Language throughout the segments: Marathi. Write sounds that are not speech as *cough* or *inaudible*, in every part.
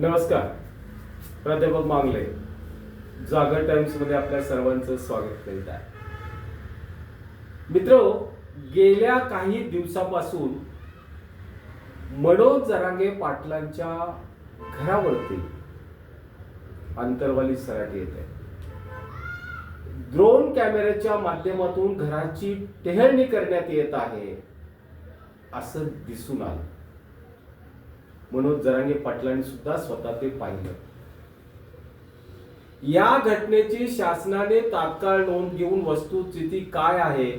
नमस्कार. प्राध्यापक मांगले. जागर टाइम्समध्ये आपल्या सर्वांचं स्वागत करीत आहे. मित्र गेल्या काही दिवसापासून मनोज जरांगे पाटलांच्या घरावरती अंतरवाली सराटी येते. ड्रोन कॅमेऱ्याच्या माध्यमातून घराची टेहळणी करण्यात येत आहे असं दिसून आलं. मनोज जरांगे पाटलांनी सुद्धा स्वतः ते पाहिलं. या घटनेची शासनाने तात्काळ नोंद घेऊन वस्तुस्थिती काय आहे?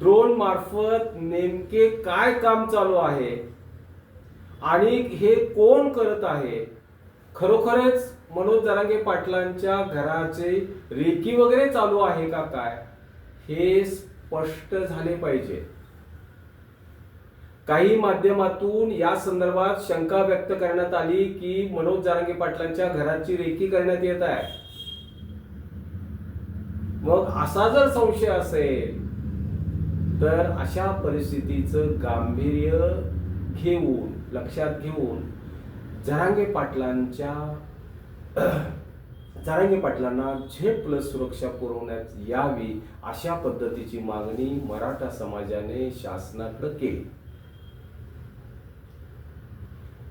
ड्रोन मार्फत नेमके काय काम चालू आहे? आणि हे कोण करत आहे? खरोखरच मनोज जरांगे पाटलांच्या घराचे रेकी वगैरे चालू आहे का काय? हे स्पष्ट झाले पाहिजे. काही माध्यमातून या संदर्भात शंका व्यक्त करण्यात आली की मनोज जारंगे पाटलांच्या घराची रेकी करण्यात येत आहे. मग असा जर संशय असेल तर अशा परिस्थितीचं गांभीर्य घेऊन लक्षात घेऊन जरांगे पाटलांच्या *clears throat* जरांगे पाटलांना झेड प्लस सुरक्षा पुरवण्यात यावी अशा पद्धतीची मागणी मराठा समाजाने शासनाकडे केली.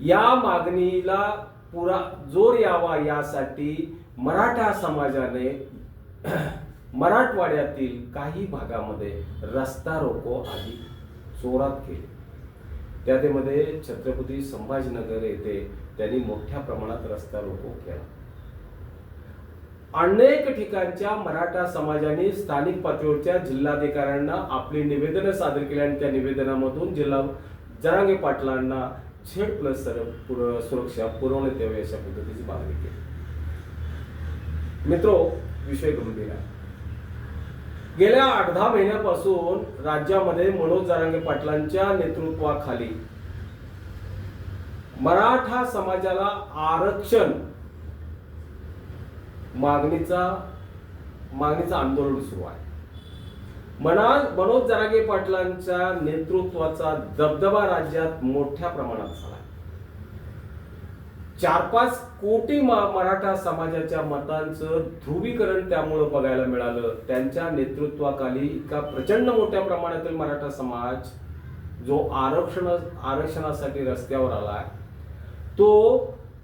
या मागणीला पुरा जोर यावा यासाठी मराठा समाजाने *clears throat* मराठवाड्यातील काही भागामध्ये रस्ता रोको आधी जोरात केले. त्यामध्ये छत्रपती संभाजीनगर येथे त्यांनी मोठ्या प्रमाणात रस्ता रोको केला. अनेक ठिकाणच्या मराठा समाजाने स्थानिक पातळीवरच्या जिल्हाधिकाऱ्यांना आपली निवेदनं सादर केली आणि त्या निवेदनामधून जिल्हा जरांगे पाटलांना झेड प्लस पुर सुरक्षा पुरवण्यात यावी अशा पद्धतीची मागणी केली. मित्रो विषय गंभीर आहे गेल्या आठ दहा महिन्यापासून राज्यामध्ये मनोज जारंगे पाटलांच्या नेतृत्वाखाली मराठा समाजाला आरक्षण मागणीचा मागणीचं आंदोलन सुरू आहे. मना मनोज जरागे पाटलांच्या नेतृत्वाचा दबदबा राज्यात मोठ्या प्रमाणात झाला चार पाच कोटी म- मराठा समाजाच्या मतांचं ध्रुवीकरण त्यामुळं बघायला मिळालं. त्यांच्या नेतृत्वाखाली इतका प्रचंड मोठ्या प्रमाणातील मराठा समाज जो आरक्षण आरक्षणासाठी रस्त्यावर आला तो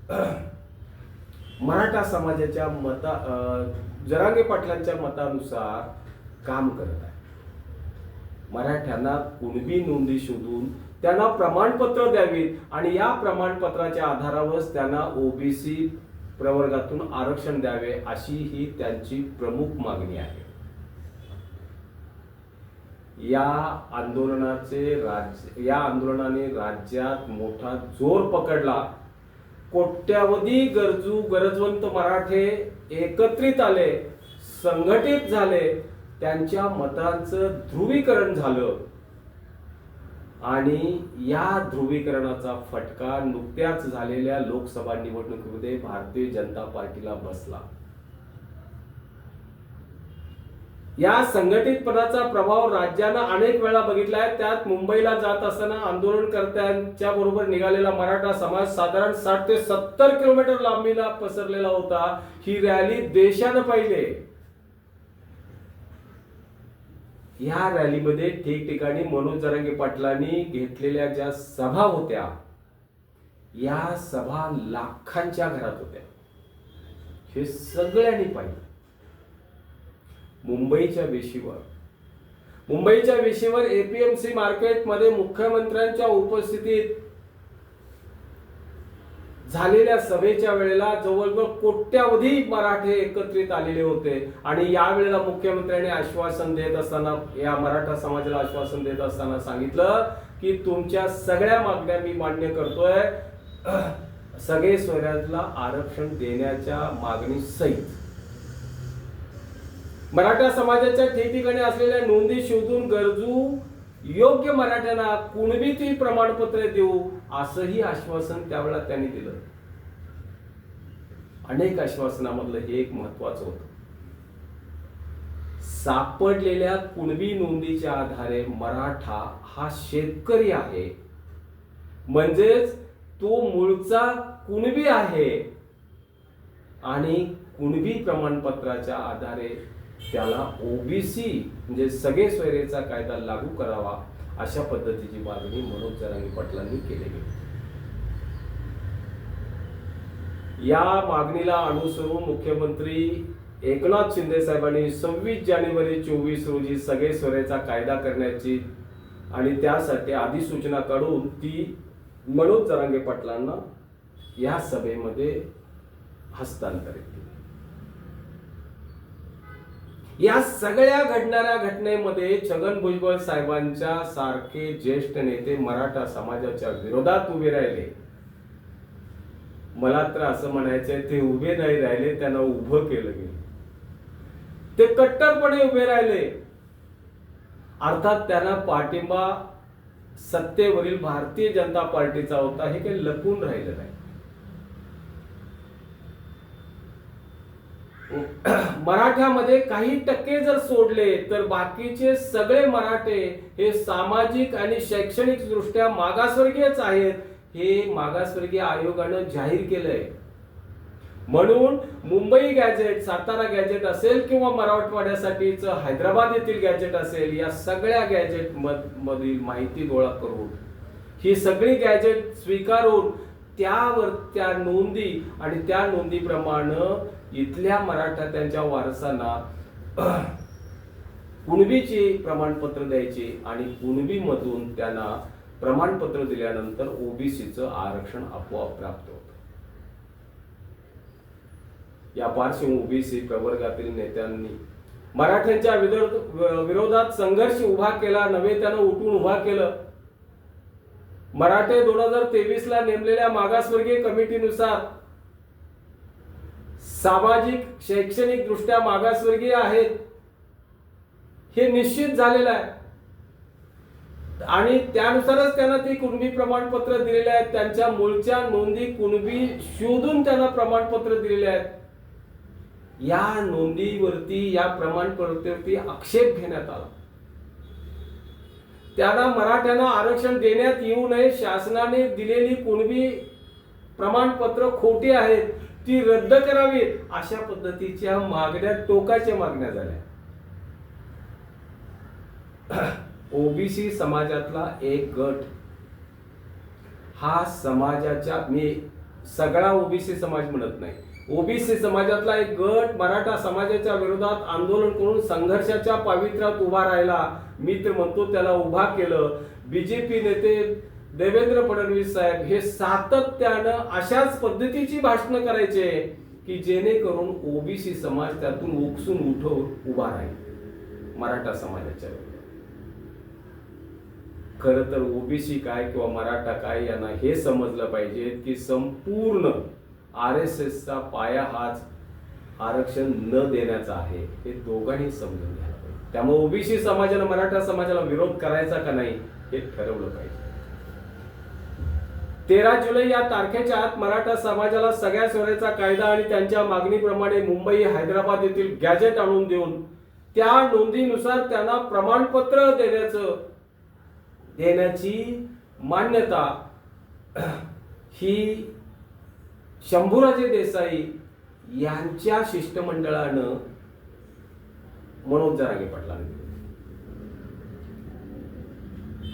*clears throat* मराठा समाजाच्या मता अं, जरांगे पाटलांच्या मतानुसार काम करत आहे. मराठ्यांना कुणबी नोंदी शोधून त्यांना प्रमाणपत्र द्यावीत आणि या प्रमाणपत्राच्या आधारावरच त्यांना ओबीसी प्रवर्गातून आरक्षण द्यावे अशी ही त्यांची प्रमुख मागणी आहे. या आंदोलनाचे राज्य या आंदोलनाने राज्यात मोठा जोर पकडला. कोट्यावधी गरजू गरजवंत मराठे एकत्रित आले संघटित झाले त्यांच्या मतांचं ध्रुवीकरण झालं. आणि या ध्रुवीकरणाचा फटका नुकत्याच झालेल्या लोकसभा निवडणुकीमध्ये भारतीय जनता पार्टीला बसला. या संघटितपणाचा प्रभाव राज्यानं अनेक वेळा बघितलाय. त्यात मुंबईला जात असताना आंदोलनकर्त्यांच्या बरोबर निघालेला मराठा समाज साधारण साठ ते सत्तर किलोमीटर लांबीला पसरलेला होता. ही रॅली देशानं पाहिले या रॅलीमध्ये ठिकठिकाणी मनोज जरांगे पाटलांनी घेतलेल्या ज्या सभा होत्या या सभा लाखांच्या घरात होत्या. हे सगळ्यांनी पाहिलं. मुंबईच्या वेशीवर. मुंबईच्या वेशीवर एपीएमसी मार्केटमध्ये मुख्यमंत्र्यांच्या उपस्थितीत झालेल्या सभेच्या वेळेला जवळजवळ कोट्यावधी मराठे एकत्रित आलेले होते. आणि यावेळेला मुख्यमंत्र्यांनी आश्वासन देत असताना या मराठा समाजाला आश्वासन देत असताना सांगितलं की तुमच्या सगळ्या मागण्या मी मान्य करतोय. *clears throat* सगळे स्वराज्याला आरक्षण देण्याच्या मागणी सहित. मराठा समाजाच्या ठिकठिकाणी असलेल्या नोंदी शोधून गरजू योग्य मराठ्यांना कुणबी प्रमाणपत्र देऊ? असंही आश्वासन त्यावेळेला त्यांनी दिलं. अनेक आश्वासनामधलं हे एक महत्वाचं होतं. सापडलेल्या कुणबी नोंदीच्या आधारे मराठा हा शेतकरी आहे. म्हणजेच तो मूळचा कुणबी आहे. आणि कुणबी प्रमाणपत्राच्या आधारे त्याला ओबीसी म्हणजे सगळे सोयरेचा कायदा लागू करावा अशा पद्धतीची मागणी मनोज जरांगे पाटलांनी केलेली या मागणीला अनुसरून मुख्यमंत्री एकनाथ शिंदे साहेबांनी सव्वीस जानेवारी चोवीस रोजी सगळे स्वरेचा कायदा करण्याची आणि त्यासाठी अधिसूचना काढून ती मनोज जरांगे पाटलांना या सभेमध्ये हस्तांतरित केली. या सगळ्या घडणाऱ्या घटनेमध्ये छगन भुजबळ साहेबांच्या सारखे ज्येष्ठ नेते मराठा समाजाच्या विरोधात उभे राहिले. मला तर असं म्हणायचंय ते उभे नाही राहिले त्यांना उभं केलं गेलं. ते कट्टरपणे उभे राहिले. अर्थात त्यांना पाठिंबा सत्तेवरील भारतीय जनता पार्टीचा होता हे काही लपून राहिलं नाही. *clears throat* मराठ्यामध्ये काही टक्के जर सोडले तर बाकीचे सगळे मराठे हे सामाजिक आणि शैक्षणिक दृष्ट्या मागासवर्गीयच आहेत हे मागासवर्गीय आयोगानं जाहीर केलंय. म्हणून मुंबई गॅजेट सातारा गॅजेट असेल किंवा मराठवाड्यासाठीच हैदराबाद येथील गॅजेट असेल या सगळ्या गॅजेट मधील माहिती गोळा करून ही सगळी गॅजेट स्वीकारून त्यावर त्या नोंदी आणि त्या नोंदीप्रमाणे इथल्या मराठा त्यांच्या वारसांना *clears throat* कुणबीचे प्रमाणपत्र द्यायचे आणि कुणबीमधून त्यांना प्रमाणपत्र दिल्यानंतर ओबीसीचं आरक्षण आपोआप प्राप्त होत. या पार्श्व ओबीसी प्रवर्गातील नेत्यांनी मराठ्यांच्या विरोधात संघर्ष उभा केला नव्हे त्यानं उठून उभा केलं. मराठे दोन हजार तेवीस ला नेमलेल्या मागासवर्गीय कमिटीनुसार सामाजिक शैक्षणिक दृष्ट्या मागासवर्गीय आहेत. हे निश्चित झालेलं आहे. आणि त्यानुसारच त्यांना ती कुणबी प्रमाणपत्र दिलेले आहेत. त्यांच्या मूळच्या नोंदी कुणबी शोधून त्यांना प्रमाणपत्र दिलेले आहेत. या नोंदीवरती या प्रमाणपत्रावरती आक्षेप घेण्यात आला. त्यांना मराठ्यांना आरक्षण देण्यात येऊ नये. शासनाने दिलेली कुणबी प्रमाणपत्र खोटी आहेत. ती रद्द करावी अशा पद्धतीच्या मागण्या टोकाच्या मागण्या झाल्या. *clears throat* ओबीसी समाजातला एक गट हा समाजाच्या मी सगळा ओबीसी समाज म्हणत नाही. ओबीसी समाजातला एक गट मराठा समाजाच्या विरोधात आंदोलन करून संघर्षाच्या पावित्र्यात उभा राहिला. मी तर म्हणतो त्याला उभा केलं. बीजेपी नेते देवेंद्र फडणवीस साहेब हे सातत्यानं अशाच पद्धतीची भाषणं करायचे की जेणेकरून ओबीसी समाज त्यातून उकसून उठवून उभा राहील. मराठा समाजाच्या खर तर ओबीसी काय किंवा मराठा काय यांना हे समजलं पाहिजे की संपूर्ण आर एस एसचा पाया हाच आरक्षण न देण्याचा आहे हे दोघांनी समजून घ्यायला पाहिजे. त्यामुळे ओबीसी समाजाला मराठा समाजाला विरोध करायचा का नाही हे ठरवलं पाहिजे. तेरा जुलै या तारखेच्या आत मराठा समाजाला सगळ्या सोयऱ्याचा कायदा आणि त्यांच्या मागणीप्रमाणे मुंबई हैदराबाद येथील गॅजेट आणून देऊन त्या नोंदीनुसार त्यांना प्रमाणपत्र देण्याचं देण्याची मान्यता ही शंभूराजे देसाई यांच्या शिष्टमंडळानं मनोज जरागे पटला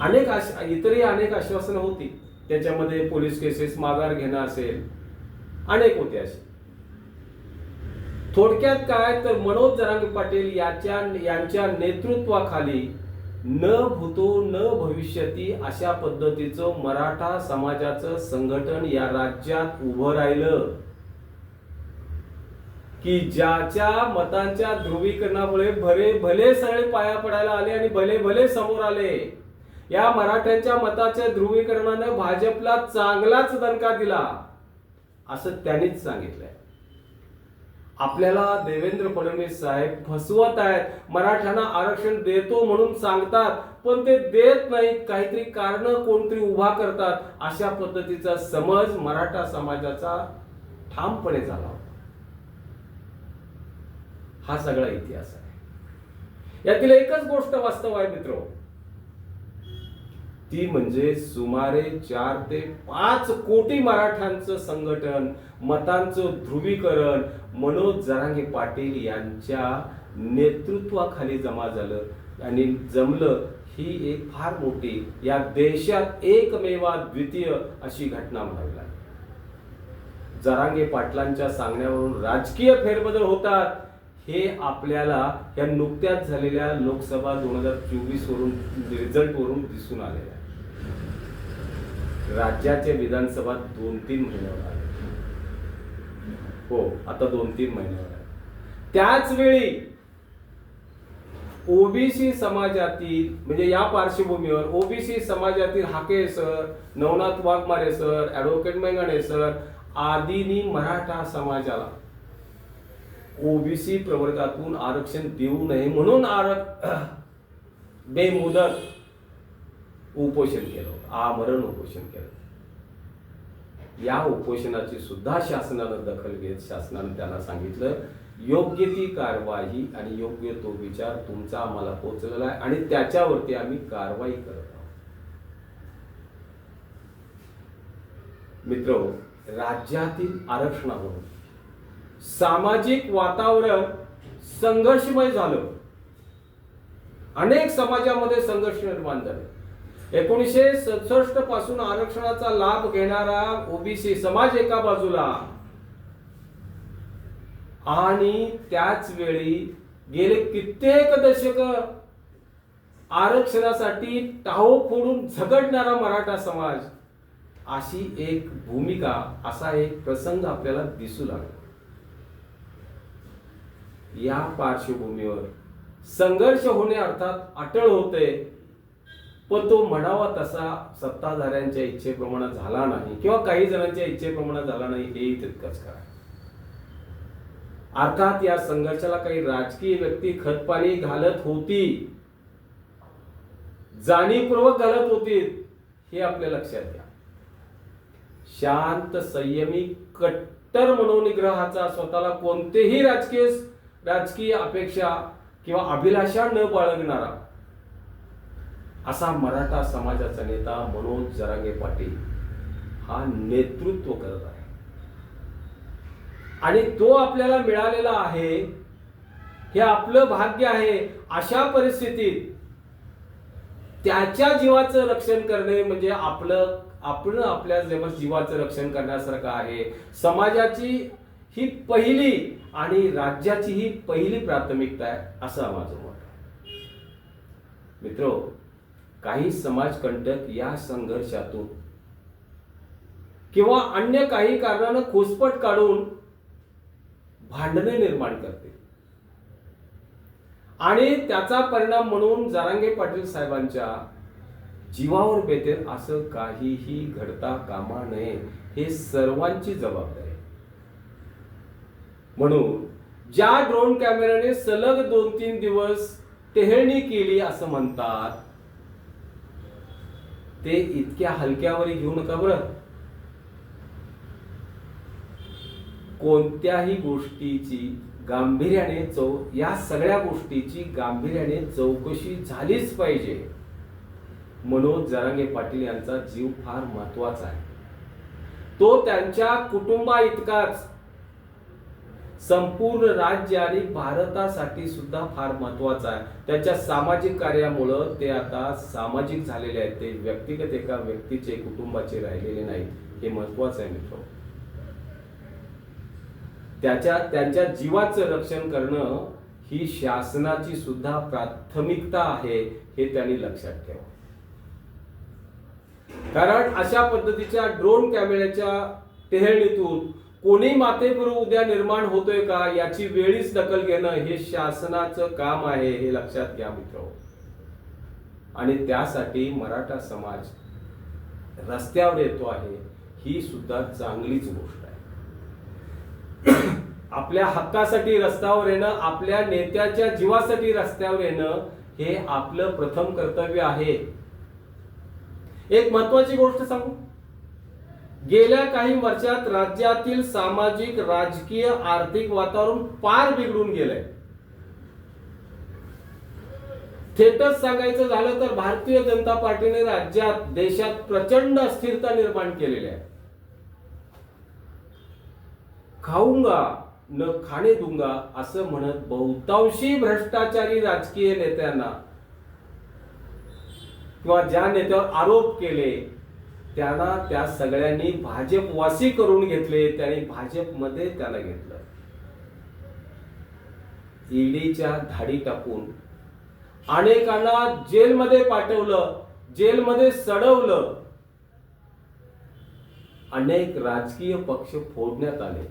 अनेक आश इतरही अनेक आश्वासनं होती. त्याच्यामध्ये पोलीस केसेस माघार घेणं असेल अनेक होते असे. थोडक्यात काय तर मनोज जरांगे पाटील याच्या यांच्या नेतृत्वाखाली न भूतो न भविष्यती अशा पद्धतीचं मराठा समाजाचं संघटन या राज्यात उभं राहिलं. की ज्याच्या मतांच्या ध्रुवीकरणामुळे भले भले सगळे पाया पडायला आले आणि भले भले समोर आले या मराठ्यांच्या मताच्या ध्रुवीकरणानं भाजपला चांगलाच दणका दिला. असं त्यांनीच सांगितलंय. आपल्याला देवेंद्र फडणवीस साहेब फसवत आहेत. मराठ्यांना आरक्षण देतो म्हणून सांगतात पण ते देत नाहीत. काहीतरी कारण कोणतरी उभा करतात. अशा पद्धतीचा समज मराठा समाजाचा ठामपणे झाला होता. हा सगळा इतिहास आहे. यातील एकच गोष्ट वास्तव आहे मित्र. ती म्हणजे सुमारे चार ते पाच कोटी मराठ्यांचं संघटन मतांचं ध्रुवीकरण. मनोज जरांगे पाटील यांच्या नेतृत्वाखाली जमा झालं आणि जमलं ही एक फार मोठी या देशात एकमेवा द्वितीय अशी घटना म्हणावी लागली जरांगे पाटलांच्या सांगण्यावरून राजकीय फेरबदल होतात. हे आपल्याला या नुकत्याच झालेल्या लोकसभा दोन हजार चोवीस वरून रिझल्ट वरून दिसून आलेलं आहे. राज्याच्या विधानसभा दोन तीन महिन्यावर आले. हो आता दोन तीन महिन्यावर आहे. त्याच वेळी ओबीसी समाजातील म्हणजे या पार्श्वभूमीवर ओबीसी समाजातील Hake sir Navnath Waghmare sir advocate Mengane sir Adini Maratha समाजाला ओबीसी प्रवर्गातून आरक्षण देऊ नये म्हणून आरक *clears throat* बेमुदत उपोषण केलं आमरण उपोषण केलं. या उपोषणाची सुद्धा शासनानं दखल घेत शासनानं त्यांना सांगितलं योग्य ती कारवाई आणि योग्य तो विचार तुमचा आम्हाला पोचलेला आहे आणि त्याच्यावरती आम्ही कारवाई करत आहोत. मित्र राज्यातील आरक्षणावरून सामाजिक वातावरण संघर्षमय झालं. अनेक समाजामध्ये संघर्ष निर्माण झाले. एकोणीसशे सदुसष्टपासून आरक्षणाचा लाभ घेणारा ओबीसी समाज एका बाजूला. आणि त्याच वेळी गेले कित्येक दशक आरक्षणासाठी टाहो फोडून झगडणारा मराठा समाज अशी एक भूमिका असा एक प्रसंग आपल्याला दिसू लागला. या पार्श्वभूमीवर संघर्ष होणे अर्थात अटळ होते. पण तो म्हणावा तसा सत्ताधाऱ्यांच्या इच्छेप्रमाणे झाला नाही किंवा काही जणांच्या इच्छेप्रमाणे झाला नाही हेही तितकंच करा अर्थात या संघर्षाला काही राजकीय व्यक्ती खतपाणी घालत होती जाणीवपूर्वक घालत होती हे आपल्या लक्षात घ्या. शांत संयमी कट्टर मनोनिग्रहाचा स्वतःला कोणतेही राजकीय राजकीय अपेक्षा किंवा अभिलाषा न बाळगणारा असा मराठा समाजाचा नेता मनोज जरांगे पाटील हा नेतृत्व करत आहे. आणि तो आपल्याला मिळालेला आहे हे आपलं भाग्य आहे अशा परिस्थितीत त्याच्या जीवाचं रक्षण करणे म्हणजे आपलं आपण आपल्या जेव्हा जीवाचं रक्षण करण्यासारखं आहे. समाजाची ही पहिली आणि राज्याची ही पहिली प्राथमिकता आहे असं माझं मत आहे. मित्र काही समाजकंटक या संघर्षातून किंवा अन्य काही कारणानं खोसपट काढून भांडणे निर्माण करते. आणि त्याचा परिणाम म्हणून जारांगे पाटील साहेबांच्या जीवावर बेतेल असं काहीही घडता कामा नये हे सर्वांची जबाबदारी. म्हणून ज्या ड्रोन कॅमेऱ्याने सलग दोन तीन दिवस टेहळणी केली असं म्हणतात ते इतक्या हलक्यावर घेऊ नका बरं. कोणत्याही गोष्टीची गांभीर्याने चौ या सगळ्या गोष्टीची गांभीर्याने चौकशी झालीच पाहिजे. मनोज जरांगे पाटील यांचा जीव फार महत्त्वाचा आहे. तो त्यांच्या कुटुंबा इतकाच संपूर्ण राज्य आणि भारतासाठी सुद्धा फार महत्त्वाचा आहे. त्याच्या सामाजिक कार्यामुळं ते आता सामाजिक झालेले आहेत. ते व्यक्तिगत एका व्यक्तीचे कुटुंबाचे राहिलेले नाही हे महत्वाचं आहे मित्र. त्याच्या त्यांच्या जीवाचं रक्षण करणं ही शासनाची सुद्धा प्राथमिकता आहे हे त्यांनी लक्षात ठेवा. कारण अशा पद्धतीच्या ड्रोन कॅमेऱ्याच्या टेहळणीतून कोणी मातेपुरू उद्या निर्माण होतोय का याची वेळीच दखल घेणं हे शासनाचं काम आहे हे लक्षात घ्या मित्र. आणि त्यासाठी मराठा समाज रस्त्यावर येतो आहे ही सुद्धा चांगलीच गोष्ट आहे. *clears throat* आपल्या हक्कासाठी रस्त्यावर येणं आपल्या नेत्याच्या जीवासाठी रस्त्यावर येणं हे आपलं प्रथम कर्तव्य आहे. एक महत्वाची गोष्ट सांगू? गेल्या काही वर्षात राज्यातील सामाजिक राजकीय आर्थिक वातावरण फार बिघडून गेलंय. थेटच सांगायचं झालं तर भारतीय जनता पार्टीने राज्यात देशात प्रचंड अस्थिरता निर्माण केलेली आहे. खाऊंगा न खाणे दुंगा असं म्हणत बहुतांशी भ्रष्टाचारी राजकीय नेत्यांना किंवा ज्या नेत्यावर आरोप केले त्यांना त्या सगळ्यांनी भाजपवासी करून घेतले त्यांनी भाजपमध्ये त्याला घेतलं. ईडीच्या धाडी टाकून अनेकांना जेलमध्ये पाठवलं जेलमध्ये सडवलं. अनेक राजकीय पक्ष फोडण्यात आले.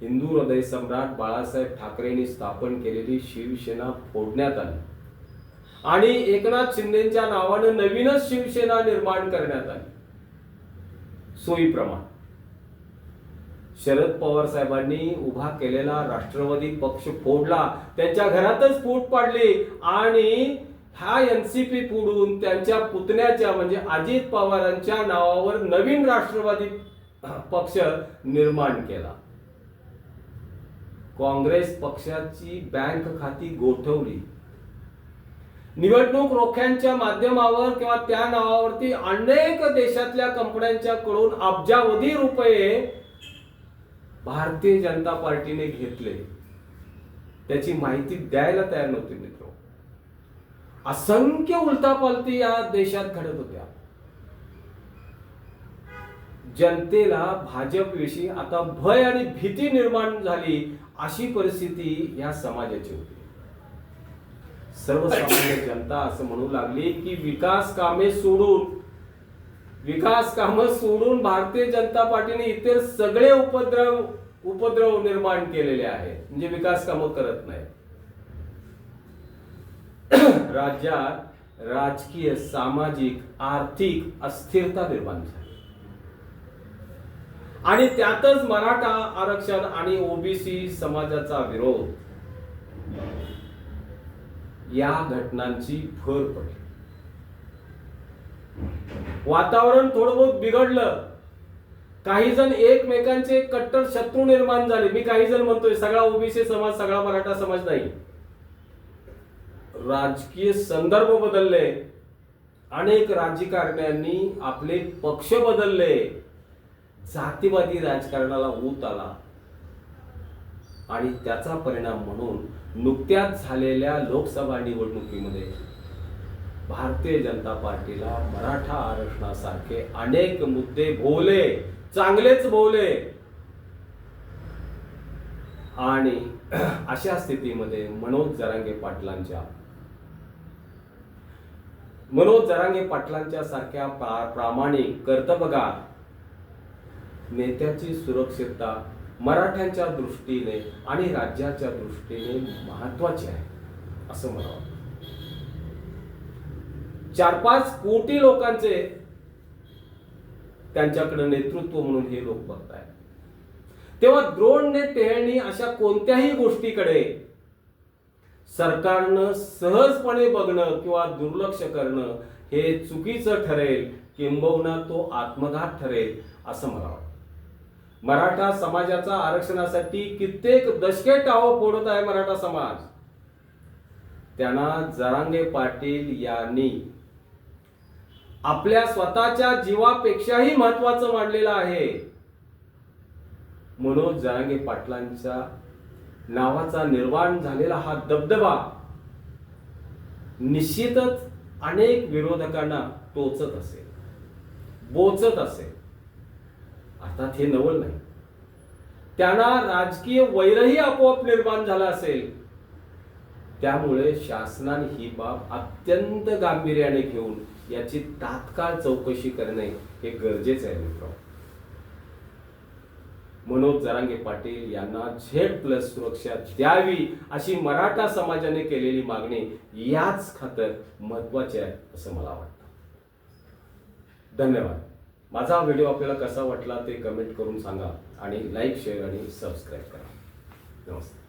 हिंदू हृदय सम्राट बाळासाहेब ठाकरेंनी स्थापन केलेली शिवसेना फोडण्यात आली. आणि एकनाथ शिंदेच्या नावानं नवीनच शिवसेना निर्माण करण्यात आली. सोयीप्रमाणे शरद पवार साहेबांनी उभा केलेला राष्ट्रवादी पक्ष फोडला त्यांच्या घरातच फूट पाडली आणि हा एनसीपी फोडून त्यांच्या पुतण्याच्या म्हणजे अजित पवारांच्या नावावर नवीन राष्ट्रवादी पक्ष निर्माण केला. काँग्रेस पक्षाची बँक खाती गोठवली. निवडणूक रोख्यांच्या माध्यमावर किंवा त्या नावावरती अनेक देशातल्या कंपन्यांच्या कडून अब्जावधी रुपये भारतीय जनता पार्टीने घेतले. त्याची माहिती द्यायला तयार नव्हती मित्र. असंख्य उलटापालती या देशात घडत होत्या. जनतेला भाजपविषयी आता भय आणि भीती निर्माण झाली अशी परिस्थिती या समाजाची होती. सर्वसामान्य जनता असं म्हणू लागली की विकास कामे सोडून विकास कामं सोडून भारतीय जनता पार्टीने इतर सगळे उपद्रव उपद्रव निर्माण केलेले आहेत. म्हणजे विकास कामं करत नाही *clears throat* राज्यात राजकीय सामाजिक आर्थिक अस्थिरता निर्माण झाली. आणि त्यातच मराठा आरक्षण आणि ओबीसी समाजाचा विरोध. या घटनांची भर पडली. वातावरण थोडं बहुत बिघडलं. काही जण एकमेकांचे कट्टर शत्रू निर्माण झाले. मी काही जण म्हणतोय सगळा ओबीसी समाज सगळा मराठा समाज नाही. राजकीय संदर्भ बदलले. अनेक राजकारण्यांनी आपले पक्ष बदलले. जातीवादी राजकारणाला ऊत आला. आणि त्याचा परिणाम म्हणून नुकत्याच झालेल्या लोकसभा निवडणुकीमध्ये भारतीय जनता पार्टीला मराठा आरक्षणासारखे अनेक मुद्दे भोवले चांगलेच भोवले आणि *clears throat* अशा स्थितीमध्ये मनोज जरांगे पाटलांच्या मनोज जरांगे पाटलांच्या सारख्या प्रा- प्रामाणिक कर्तबगार नेत्याची सुरक्षितता मराठ्यांच्या दृष्टीने आणि राज्याच्या दृष्टीने महत्वाची आहे असं मला वाटतं. चार पाच कोटी लोकांचे त्यांच्याकडे नेतृत्व म्हणून हे लोक बघतायत. तेव्हा द्रोणने टेहळणी अशा कोणत्याही गोष्टीकडे सरकारनं सहजपणे बघणं किंवा दुर्लक्ष करणं हे चुकीचं ठरेल किंबहुना तो आत्मघात ठरेल असं मला वाटतं. मराठा समाजाचा आरक्षणासाठी कित्येक दशके टाव फोडत आहे मराठा समाज. त्यांना जरांगे पाटील यांनी आपल्या स्वतःच्या जीवापेक्षाही महत्वाचं मानलेलं आहे. मनोज जरांगे पाटलांच्या नावाचा निर्माण झालेला हा दबदबा निश्चितच अनेक विरोधकांना टोचत असेल बोचत असेल. अर्थात हे नवल नाही. त्यांना राजकीय वैरही आपोआप निर्माण झाला असेल. त्यामुळे शासनाने ही बाब अत्यंत गांभीर्याने घेऊन याची तात्काळ चौकशी करणे हे गरजेचे आहे मित्र मनोज जरांगे पाटील यांना झेड प्लस सुरक्षा द्यावी अशी मराठा समाजाने केलेली मागणी याच खातर महत्वाची आहे असं मला वाटतं. धन्यवाद. माझा हा व्हिडिओ आपल्याला कसा वाटला ते कमेंट करून सांगा आणि लाईक शेअर आणि सबस्क्राईब करा. नमस्ते